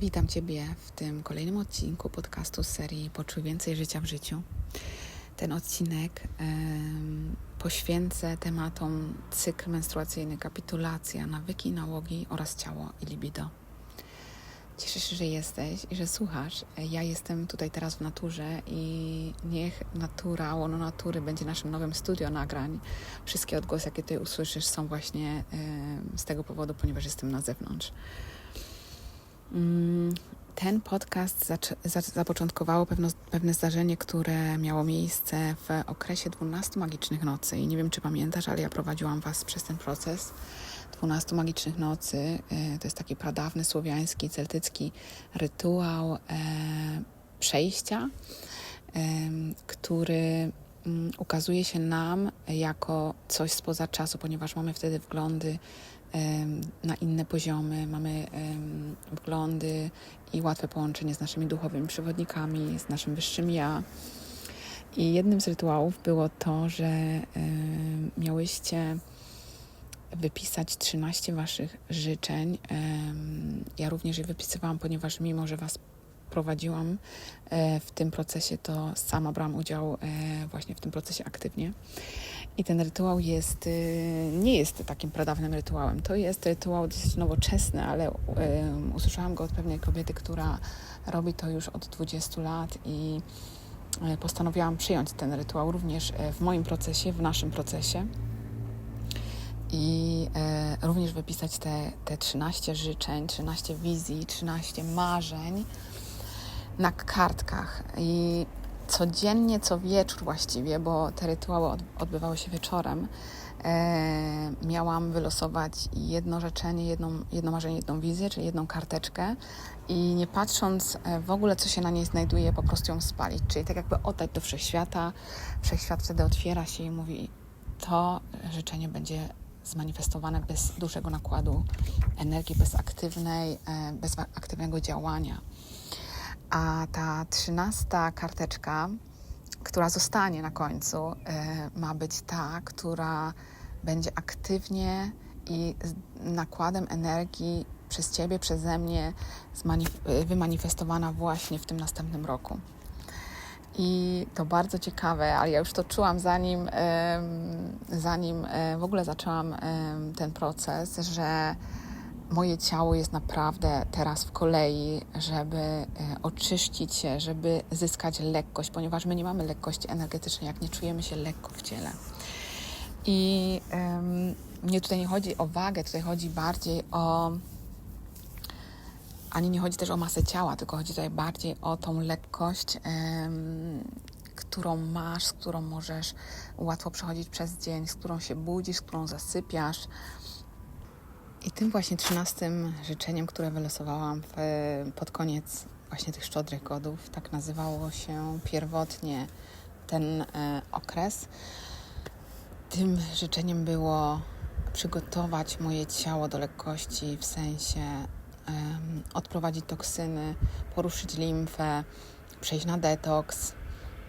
Witam Ciebie w tym kolejnym odcinku podcastu z serii Poczuj więcej życia w życiu. Ten odcinek em, poświęcę tematom cykl menstruacyjny, kapitulacja, nawyki, nałogi oraz ciało i libido. Cieszę się, że jesteś i że słuchasz. Ja jestem tutaj teraz w naturze i niech natura, łono natury będzie naszym nowym studio nagrań. Wszystkie odgłosy, jakie tutaj usłyszysz, są właśnie em, z tego powodu, ponieważ jestem na zewnątrz. Mm, Ten podcast zapoczątkowało pewno, pewne zdarzenie, które miało miejsce w okresie 12 magicznych nocy. I nie wiem, czy pamiętasz, ale ja prowadziłam Was przez ten proces 12 magicznych nocy. E, To jest taki pradawny, słowiański, celtycki rytuał e, przejścia, em, który mm, ukazuje się nam jako coś spoza czasu, ponieważ mamy wtedy wglądy na inne poziomy, mamy wglądy i łatwe połączenie z naszymi duchowymi przewodnikami, z naszym wyższym ja. I jednym z rytuałów było to, że miałyście wypisać 13 Waszych życzeń. Ja również je wypisywałam, ponieważ mimo, że Was prowadziłam e, w tym procesie, to sama brałam udział e, właśnie w tym procesie aktywnie. I ten rytuał jest, y, nie jest takim pradawnym rytuałem. To jest rytuał dosyć nowoczesny, ale um, usłyszałam go od pewnej kobiety, która robi to już od 20 lat i e, postanowiłam przyjąć ten rytuał również w moim procesie, w naszym procesie. I również wypisać te, te 13 życzeń, 13 wizji, 13 marzeń na kartkach. I codziennie, co wieczór właściwie, bo te rytuały od, odbywały się wieczorem, e, miałam wylosować jedno życzenie, jedną, jedno marzenie, jedną wizję, czyli jedną karteczkę i nie patrząc e, w ogóle, co się na niej znajduje, po prostu ją spalić. Czyli tak jakby oddać do wszechświata. Wszechświat wtedy otwiera się i mówi, to życzenie będzie zmanifestowane bez dużego nakładu energii, bez aktywnej, e, bez aktywnego działania. A ta trzynasta karteczka, która zostanie na końcu, e, ma być ta, która będzie aktywnie i nakładem energii przez Ciebie, przeze mnie e, wymanifestowana właśnie w tym następnym roku. I to bardzo ciekawe, ale ja już to czułam zanim, zanim e, w ogóle zaczęłam ten proces, że moje ciało jest naprawdę teraz w kolei, żeby e, oczyścić się, żeby zyskać lekkość, ponieważ my nie mamy lekkości energetycznej, jak nie czujemy się lekko w ciele. I em, mnie tutaj nie chodzi o wagę, tutaj chodzi bardziej o. Ani nie chodzi też o masę ciała, tylko chodzi tutaj bardziej o tą lekkość, em, którą masz, z którą możesz łatwo przechodzić przez dzień, z którą się budzisz, z którą zasypiasz. I tym właśnie trzynastym życzeniem, które wylosowałam w, pod koniec właśnie tych szczodrych godów, tak nazywało się pierwotnie ten e, okres. Tym życzeniem było przygotować moje ciało do lekkości, w sensie em, odprowadzić toksyny, poruszyć limfę, przejść na detoks,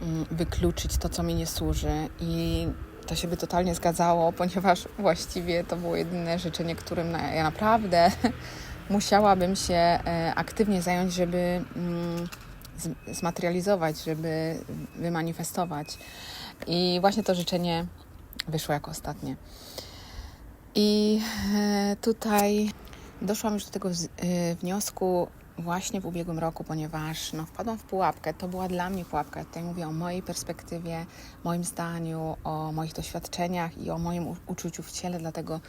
mm, wykluczyć to, co mi nie służy. I to się by totalnie zgadzało, ponieważ właściwie to było jedyne życzenie, którym ja naprawdę musiałabym się e, aktywnie zająć, żeby mm, zmaterializować, żeby wymanifestować. I właśnie to życzenie wyszło jako ostatnie. I e, tutaj doszłam już do tego e, wniosku właśnie w ubiegłym roku, ponieważ no, wpadłam w pułapkę. To była dla mnie pułapka. Tutaj mówię o mojej perspektywie, moim zdaniu, o moich doświadczeniach i o moim u- uczuciu w ciele, dlatego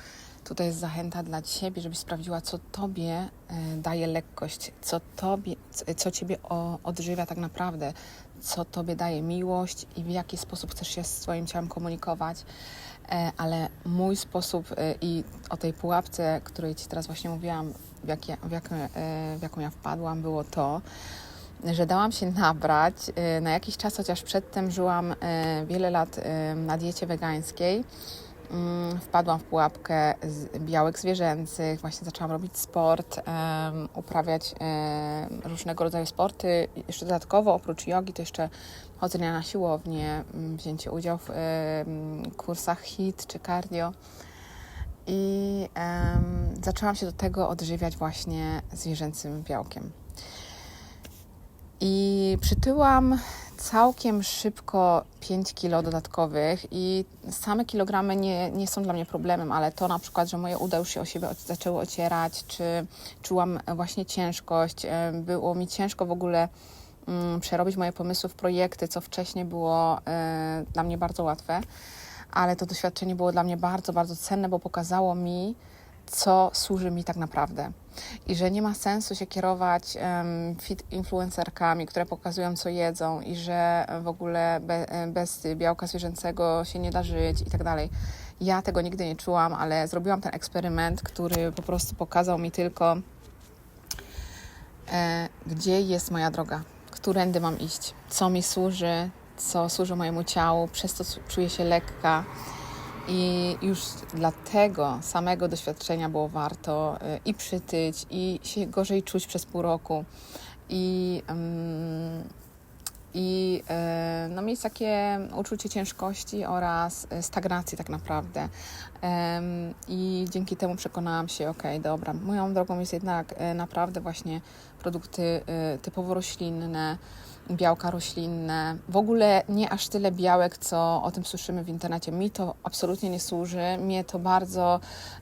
tutaj jest zachęta dla Ciebie, żebyś sprawdziła, co Tobie e, daje lekkość, co, tobie, co, co Ciebie odżywia tak naprawdę, co Tobie daje miłość i w jaki sposób chcesz się z swoim ciałem komunikować. E, ale mój sposób e, i o tej pułapce, której Ci teraz właśnie mówiłam, w, w, jak, e, w jaką ja wpadłam, było to, że dałam się nabrać e, na jakiś czas, chociaż przedtem żyłam e, wiele lat na diecie wegańskiej. Mm, Wpadłam w pułapkę białek zwierzęcych, właśnie zaczęłam robić sport, uprawiać różnego rodzaju sporty. Jeszcze dodatkowo, oprócz jogi, to jeszcze chodzenia na siłownię, mm, wzięcie udziału w kursach HIIT czy cardio. I em, zaczęłam się do tego odżywiać właśnie zwierzęcym białkiem. I przytyłam całkiem szybko 5 kilo dodatkowych i same kilogramy nie, nie są dla mnie problemem, ale to na przykład, że moje uda już się o siebie zaczęły ocierać, czy czułam właśnie ciężkość, e, było mi ciężko w ogóle mm, przerobić moje pomysły w projekty, co wcześniej było e, dla mnie bardzo łatwe, ale to doświadczenie było dla mnie bardzo, bardzo cenne, bo pokazało mi, co służy mi tak naprawdę. I że nie ma sensu się kierować um, fit influencerkami, które pokazują, co jedzą, i że w ogóle be, bez białka zwierzęcego się nie da żyć i tak dalej. Ja tego nigdy nie czułam, ale zrobiłam ten eksperyment, który po prostu pokazał mi tylko, e, gdzie jest moja droga, którędy mam iść, co mi służy, co służy mojemu ciału, przez to czuję się lekka i już dlatego samego doświadczenia było warto y, i przytyć, i się gorzej czuć przez pół roku, i, i y, no, mieć takie uczucie ciężkości oraz stagnacji tak naprawdę. I dzięki temu przekonałam się, ok, dobra, moją drogą jest jednak naprawdę właśnie produkty typowo roślinne, białka roślinne, w ogóle nie aż tyle białek, co o tym słyszymy w internecie. Mi to absolutnie nie służy, mnie to bardzo,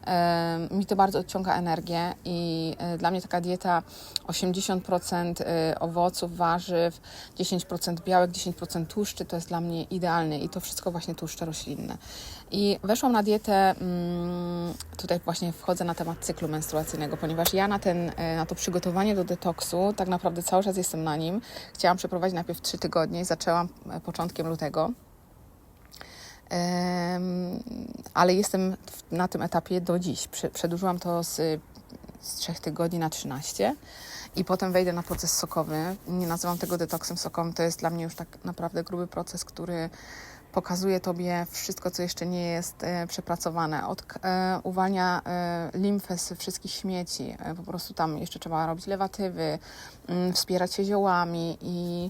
e, mi to bardzo odciąga energię i e, dla mnie taka dieta 80% e, owoców, warzyw, 10% białek, 10% tłuszczy to jest dla mnie idealne i to wszystko właśnie tłuszcze roślinne. I weszłam na dietę, mm, tutaj właśnie wchodzę na temat cyklu menstruacyjnego, ponieważ ja na, ten, e, na to przygotowanie do detoksu, tak naprawdę cały czas jestem na nim. Chciałam przeprowadzić najpierw 3 tygodnie i zaczęłam e, początkiem lutego. Ale jestem na tym etapie do dziś. Przedłużyłam to z, z 3 tygodni na 13 i potem wejdę na proces sokowy. Nie nazywam tego detoksem sokowym, to jest dla mnie już tak naprawdę gruby proces, który pokazuje Tobie wszystko, co jeszcze nie jest e, przepracowane. Od e, uwalnia e, limfę z wszystkich śmieci. Po prostu tam jeszcze trzeba robić lewatywy, mm, wspierać się ziołami i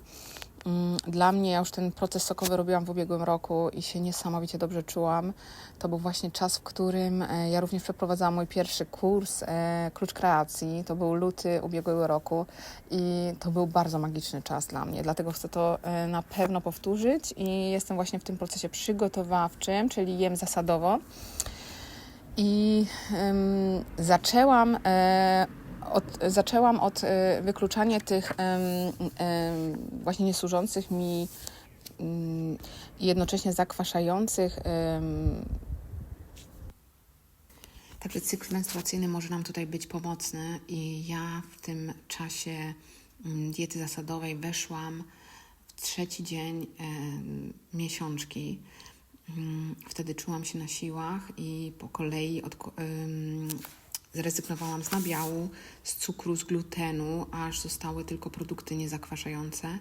dla mnie, ja już ten proces sokowy robiłam w ubiegłym roku i się niesamowicie dobrze czułam. To był właśnie czas, w którym e, ja również przeprowadzałam mój pierwszy kurs e, Klucz Kreacji. To był luty ubiegłego roku i to był bardzo magiczny czas dla mnie. Dlatego chcę to e, na pewno powtórzyć i jestem właśnie w tym procesie przygotowawczym, czyli jem zasadowo. I zaczęłam od, zaczęłam od y, wykluczania tych właśnie niesłużących mi mm, i jednocześnie zakwaszających. Także cykl menstruacyjny może nam tutaj być pomocny i ja w tym czasie mm, diety zasadowej weszłam w trzeci dzień miesiączki. Mm, wtedy czułam się na siłach i po kolei od, Zrezygnowałam z nabiału, z cukru, z glutenu, aż zostały tylko produkty niezakwaszające,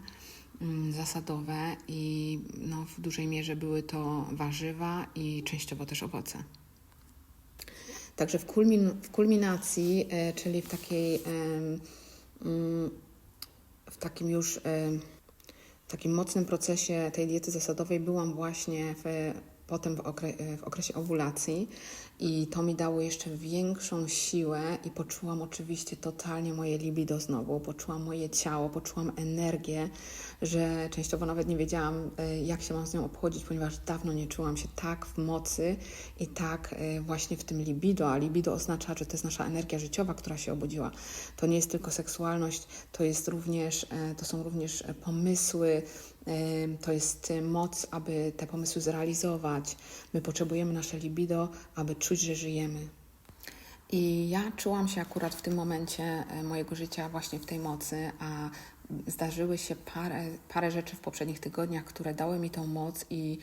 mm, zasadowe i no, w dużej mierze były to warzywa i częściowo też owoce. Także w, kulmin w kulminacji, e, czyli w takiej, e, w takim już w takim mocnym procesie tej diety zasadowej byłam właśnie w potem w, okre w okresie owulacji i to mi dało jeszcze większą siłę i poczułam oczywiście totalnie moje libido znowu, poczułam moje ciało, poczułam energię, że częściowo nawet nie wiedziałam, e, jak się mam z nią obchodzić, ponieważ dawno nie czułam się tak w mocy i tak e, właśnie w tym libido, a libido oznacza, że to jest nasza energia życiowa, która się obudziła. To nie jest tylko seksualność, to jest również, e, to są również pomysły, to jest moc, aby te pomysły zrealizować. My potrzebujemy nasze libido, aby czuć, że żyjemy. I ja czułam się akurat w tym momencie mojego życia właśnie w tej mocy, a zdarzyły się parę, parę rzeczy w poprzednich tygodniach, które dały mi tą moc i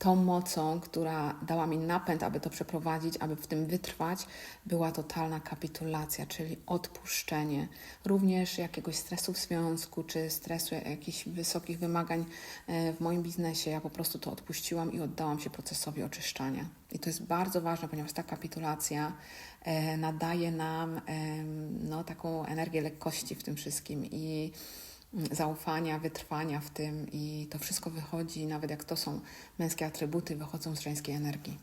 tą mocą, która dała mi napęd, aby to przeprowadzić, aby w tym wytrwać, była totalna kapitulacja, czyli odpuszczenie również jakiegoś stresu w związku, czy stresu jakichś wysokich wymagań e, w moim biznesie. Ja po prostu to odpuściłam i oddałam się procesowi oczyszczania. I to jest bardzo ważne, ponieważ ta kapitulacja e, nadaje nam no, taką energię lekkości w tym wszystkim i zaufania, wytrwania w tym i to wszystko wychodzi, nawet jak to są męskie atrybuty, wychodzą z żeńskiej energii.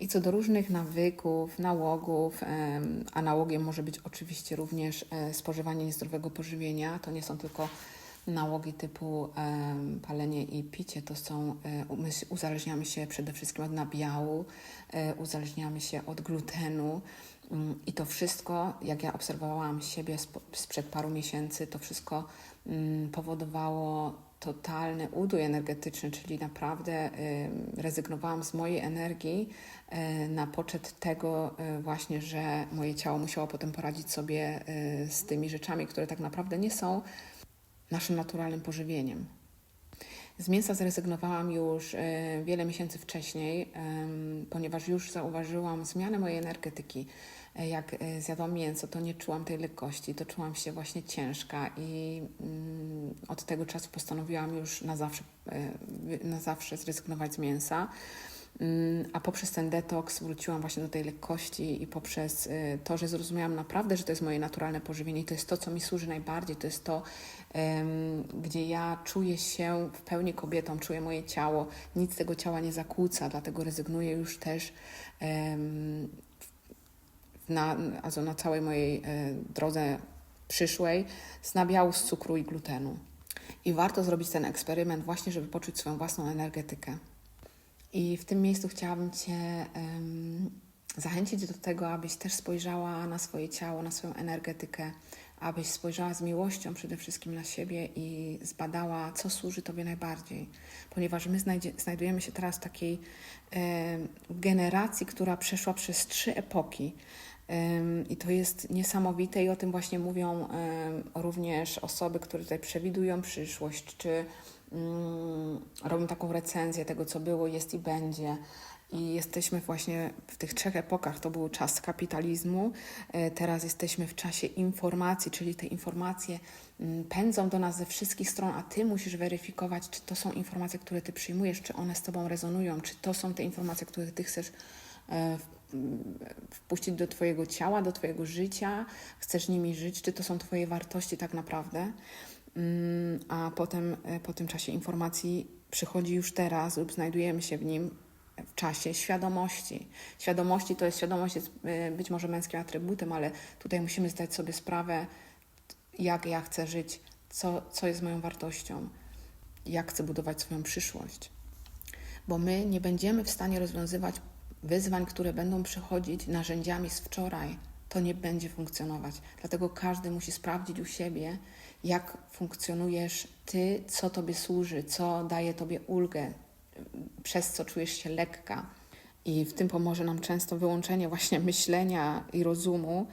I co do różnych nawyków, nałogów, a nałogiem może być oczywiście również e, spożywanie niezdrowego pożywienia. To nie są tylko nałogi typu palenie i picie, to są, e, my uzależniamy się przede wszystkim od nabiału, e, uzależniamy się od glutenu i to wszystko, jak ja obserwowałam siebie sprzed paru miesięcy, to wszystko mm, powodowało totalny udój energetyczny, czyli naprawdę ym, rezygnowałam z mojej energii y, na poczet tego y, właśnie, że moje ciało musiało potem poradzić sobie y, z tymi rzeczami, które tak naprawdę nie są naszym naturalnym pożywieniem. Z mięsa zrezygnowałam już e, wiele miesięcy wcześniej, ponieważ już zauważyłam zmianę mojej energetyki. E, Jak e, zjadłam mięso, to nie czułam tej lekkości, to czułam się właśnie ciężka i mm, od tego czasu postanowiłam już na zawsze, na zawsze zrezygnować z mięsa. Mm, A poprzez ten detoks wróciłam właśnie do tej lekkości i poprzez y, to, że zrozumiałam naprawdę, że to jest moje naturalne pożywienie i to jest to, co mi służy najbardziej, to jest to, gdzie ja czuję się w pełni kobietą, czuję moje ciało, nic tego ciała nie zakłóca, dlatego rezygnuję już też na, na całej mojej e, drodze przyszłej z nabiału z cukru i glutenu. I warto zrobić ten eksperyment właśnie, żeby poczuć swoją własną energetykę. I w tym miejscu chciałabym Cię em, zachęcić do tego, abyś też spojrzała na swoje ciało, na swoją energetykę, abyś spojrzała z miłością przede wszystkim na siebie i zbadała, co służy Tobie najbardziej. Ponieważ my znajdzie, znajdujemy się teraz w takiej generacji, która przeszła przez trzy epoki. I to jest niesamowite i o tym właśnie mówią również osoby, które tutaj przewidują przyszłość, czy robią taką recenzję tego, co było, jest i będzie. I jesteśmy właśnie w tych trzech epokach. To był czas kapitalizmu, e, teraz jesteśmy w czasie informacji, czyli te informacje mm, pędzą do nas ze wszystkich stron, a ty musisz weryfikować, czy to są informacje, które ty przyjmujesz, czy one z tobą rezonują, czy to są te informacje, które ty chcesz e, w- m, wpuścić do Twojego ciała, do Twojego życia, chcesz nimi żyć, czy to są Twoje wartości tak naprawdę. Mm, A potem e, po tym czasie informacji przychodzi już teraz lub znajdujemy się w nim w czasie świadomości. Świadomości to jest świadomość jest e, być może męskim atrybutem, ale tutaj musimy zdać sobie sprawę, jak ja chcę żyć, co, co jest moją wartością, jak chcę budować swoją przyszłość bo my nie będziemy w stanie rozwiązywać wyzwań, które będą przychodzić narzędziami z wczoraj. To nie będzie funkcjonować. Dlatego każdy musi sprawdzić u siebie, jak funkcjonujesz ty, co tobie służy, co daje tobie ulgę, przez co czujesz się lekka. I w tym pomoże nam często wyłączenie właśnie myślenia i rozumu,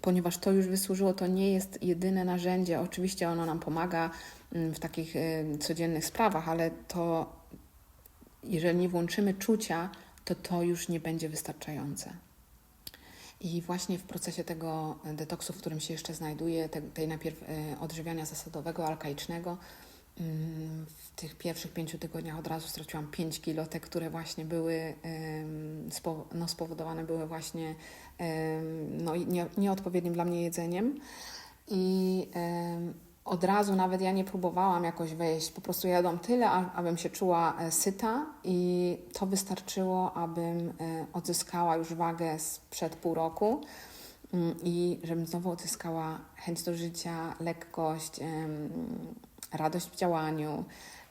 ponieważ to już wysłużyło, to nie jest jedyne narzędzie. Oczywiście ono nam pomaga mm, w takich y, codziennych sprawach, ale to jeżeli nie włączymy czucia, to to już nie będzie wystarczające. I właśnie w procesie tego detoksu, w którym się jeszcze znajduję, te, tej najpierw e, odżywiania zasadowego, alkaicznego, mm, w tych pierwszych pięciu tygodniach od razu straciłam 5 kilo, te, które właśnie były no, spowodowane były właśnie no, nieodpowiednim dla mnie jedzeniem. I od razu nawet ja nie próbowałam jakoś wejść, po prostu jadłam tyle, abym się czuła e, syta i to wystarczyło, abym e, odzyskała już wagę sprzed pół roku mm, i żebym znowu odzyskała chęć do życia, lekkość, radość w działaniu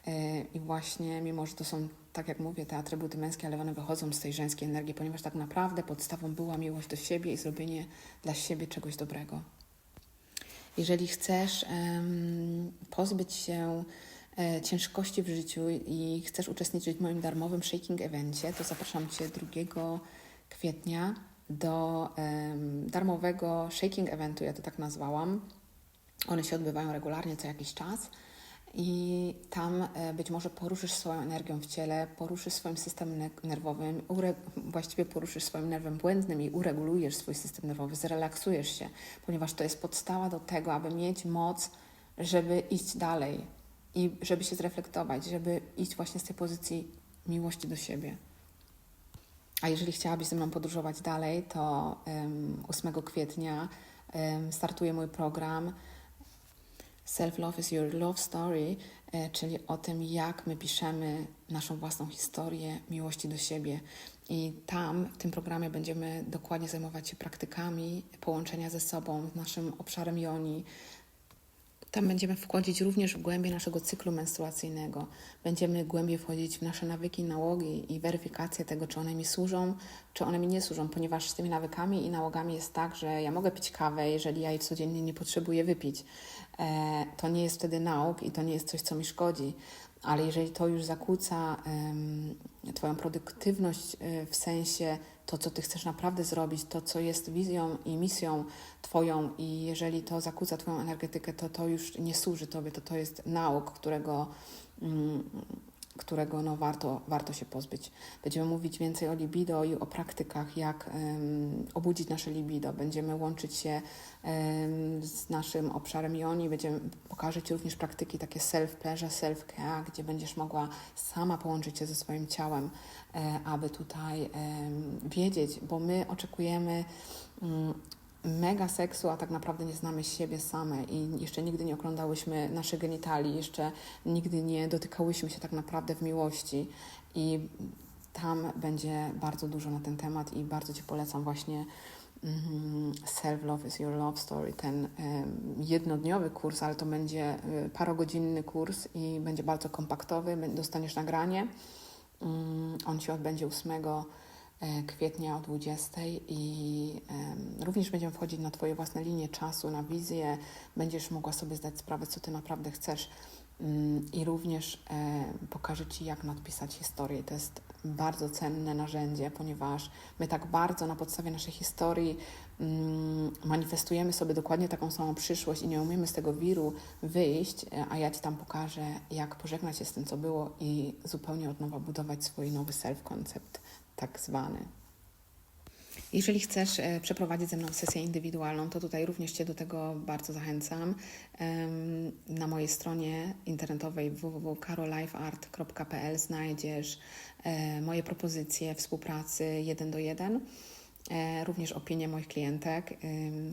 e, i właśnie mimo, że to są tak jak mówię, te atrybuty męskie, ale one wychodzą z tej żeńskiej energii, ponieważ tak naprawdę podstawą była miłość do siebie i zrobienie dla siebie czegoś dobrego. Jeżeli chcesz pozbyć się e, ciężkości w życiu i chcesz uczestniczyć w moim darmowym shaking evencie, to zapraszam Cię 2 kwietnia do darmowego shaking eventu, ja to tak nazwałam. One się odbywają regularnie co jakiś czas. I tam e, być może poruszysz swoją energią w ciele, poruszysz swoim systemem ne- nerwowym, właściwie poruszysz swoim nerwem błędnym i uregulujesz swój system nerwowy, zrelaksujesz się, ponieważ to jest podstawa do tego, aby mieć moc, żeby iść dalej i żeby się zreflektować, żeby iść właśnie z tej pozycji miłości do siebie. A jeżeli chciałabyś ze mną podróżować dalej, to em, 8 kwietnia startuje mój program Self-Love is Your Love Story, e, czyli o tym, jak my piszemy naszą własną historię miłości do siebie. I tam, w tym programie, będziemy dokładnie zajmować się praktykami połączenia ze sobą, z naszym obszarem joni, tam będziemy wchodzić również w głębie naszego cyklu menstruacyjnego. Będziemy głębiej wchodzić w nasze nawyki, nałogi i weryfikację tego, czy one mi służą, czy one mi nie służą, ponieważ z tymi nawykami i nałogami jest tak, że ja mogę pić kawę, jeżeli ja jej codziennie nie potrzebuję wypić. E, to nie jest wtedy nauk i to nie jest coś, co mi szkodzi. Ale jeżeli to już zakłóca Twoją produktywność y, w sensie to, co Ty chcesz naprawdę zrobić, to, co jest wizją i misją Twoją, i jeżeli to zakłóca Twoją energetykę, to to już nie służy Tobie, to to jest nauk, którego. Którego no, warto, warto się pozbyć. Będziemy mówić więcej o libido i o praktykach, jak um, obudzić nasze libido. Będziemy łączyć się um, z naszym obszarem joni. Będziemy pokażę również praktyki takie self-pleasure, self-care, gdzie będziesz mogła sama połączyć się ze swoim ciałem, e, aby tutaj wiedzieć, bo my oczekujemy um, mega seksu, a tak naprawdę nie znamy siebie same i jeszcze nigdy nie oglądałyśmy naszych genitali, jeszcze nigdy nie dotykałyśmy się tak naprawdę w miłości i tam będzie bardzo dużo na ten temat i bardzo Ci polecam właśnie mm, Self Love is Your Love Story, ten jednodniowy kurs, ale to będzie y, parogodzinny kurs i będzie bardzo kompaktowy, dostaniesz nagranie. Mm, on się odbędzie 8 E, kwietnia o 20 i również będziemy wchodzić na Twoje własne linie czasu, na wizję. Będziesz mogła sobie zdać sprawę, co Ty naprawdę chcesz mm, i również e, pokażę Ci, jak nadpisać historię. To jest bardzo cenne narzędzie, ponieważ my tak bardzo na podstawie naszej historii mm, manifestujemy sobie dokładnie taką samą przyszłość i nie umiemy z tego wiru wyjść, e, a ja Ci tam pokażę, jak pożegnać się z tym, co było i zupełnie od nowa budować swój nowy self-koncept tak zwany. Jeżeli chcesz e, przeprowadzić ze mną sesję indywidualną, to tutaj również Cię do tego bardzo zachęcam. Na mojej stronie internetowej www.carolifeart.pl znajdziesz e, moje propozycje współpracy jeden do jeden E, również opinie moich klientek,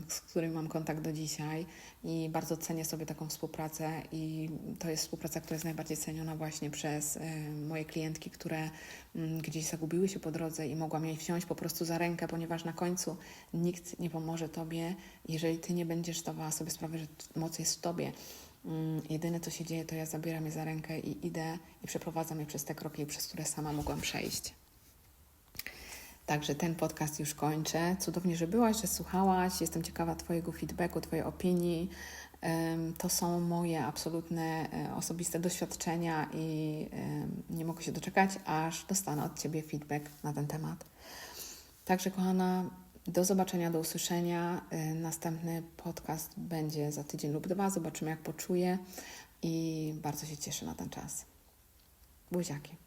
z którymi mam kontakt do dzisiaj i bardzo cenię sobie taką współpracę i to jest współpraca, która jest najbardziej ceniona właśnie przez moje klientki, które gdzieś zagubiły się po drodze i mogłam jej wziąć po prostu za rękę, ponieważ na końcu nikt nie pomoże Tobie, jeżeli Ty nie będziesz zdawała sobie sprawę, że moc jest w Tobie. Mm, jedyne, co się dzieje, to ja zabieram je za rękę i idę i przeprowadzam je przez te kroki, przez które sama mogłam przejść. Także ten podcast już kończę. Cudownie, że byłaś, że słuchałaś. Jestem ciekawa Twojego feedbacku, Twojej opinii. To są moje absolutne e, osobiste doświadczenia i nie mogę się doczekać, aż dostanę od Ciebie feedback na ten temat. Także, kochana, do zobaczenia, do usłyszenia. E, następny podcast będzie za tydzień lub dwa. Zobaczymy, jak poczuję i bardzo się cieszę na ten czas. Buziaki.